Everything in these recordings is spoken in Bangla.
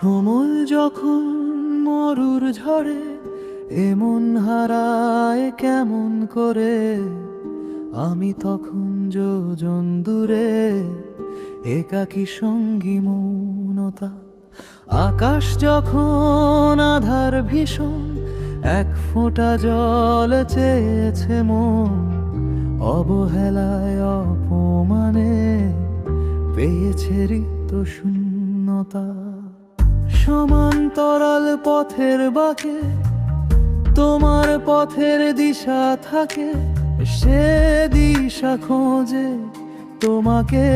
সময় যখন মরুর ঝড়ে, এমন হারায় কেমন করে? আমি তখন যোজন দূরে, একাকি সঙ্গী মৌনতা। আকাশ যখন আধার ভীষণ, এক ফোঁটা জল চেয়েছে মন। অবহেলায় অপমানে পেয়েছে রিক্ত শূন্যতা। সমান্তরাল পথের বাঁকে, তোমার পথের দিশা থাকে, সে দিশা খোঁজে তোমাকে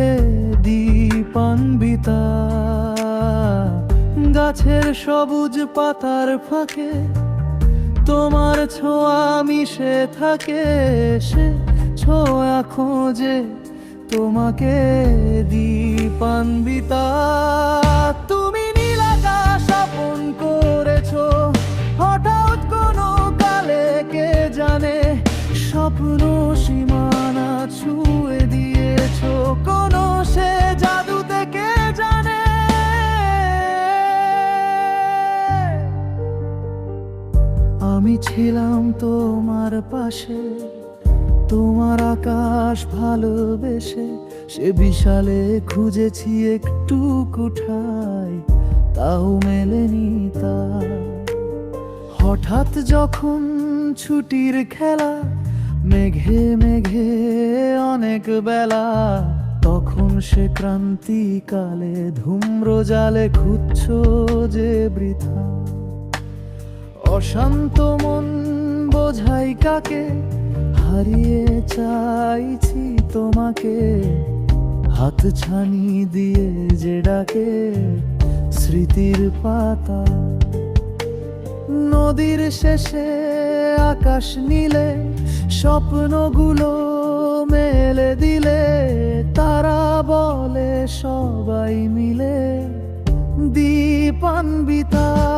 দীপান্বিতা। গাছের সবুজ পাতার ফাঁকে, তোমার ছোঁয়া মিশে থাকে, সে ছোঁয়া খোঁজে তোমাকে দীপান্বিতা। আমি ছিলাম তোমার পাশে, তোমার আকাশ ভালোবেসে। সে বিশালে খুঁজেছি একটু কুঠায়, তাও মেলেনি তা। হঠাৎ যখন ছুটির খেলা, মেঘে মেঘে অনেক বেলা, তখন সে ক্রান্তিকালে ধূম্র জালে খুঁজছ যে বৃথা। অশান্ত মন বোঝাই কাকে? হারিয়ে চাইছি তোমাকে। হাত ছানি দিয়ে যে ডাকে স্মৃতির পাতা। নদীর শেষে আকাশ নীলে, স্বপ্নগুলো মেলে দিলে। তারা বলে সবাই মিলে। দীপান্বিতা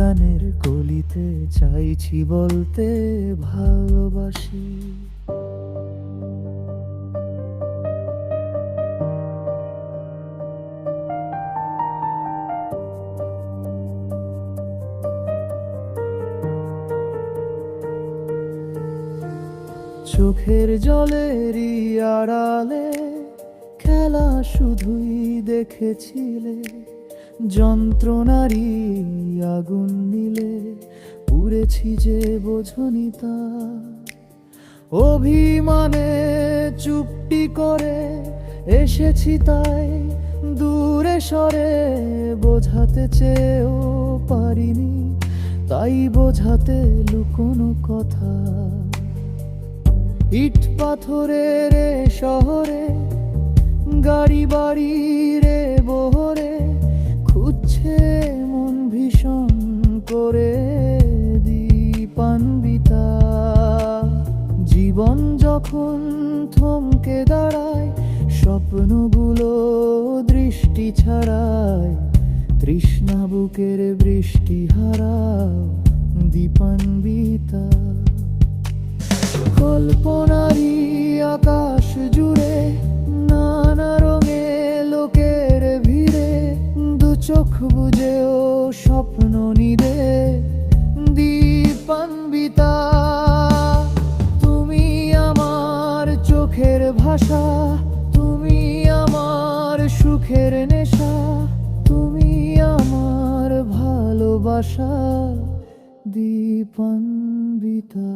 গানের কলিতে চাইছি বলতে ভালোবাসি। চোখের জলেরই আড়ালে খেলা শুধুই দেখেছিলে যন্ত্রণারই আগুন নিলে পুড়েছি যে বোঝনি তা অভিমানে চুপটি করে এসেছি তাই দূরে সরে, বোঝাতে চেয়েও পারিনি, তাই বোঝাতে লুকোনো কথা। ইট পাথরের শহরে গাড়ি বাড়ি দীপান্বিতা জীবন যখন থমকে দাঁড়ায়, স্বপ্নগুলো দৃষ্টি ছাড়ায়, তৃষ্ণা বুকের বৃষ্টি হারা দীপান্বিতা। কল্পনারি আকাশ জুড়ে নানা রঙে লোকের ভিড়ে দু চোখ বুঝেও স্বপ্ন নিদে। চোখের ভাষা তুমি আমার সুখের নেশা তুমি আমার ভালোবাসা দীপান্বিতা।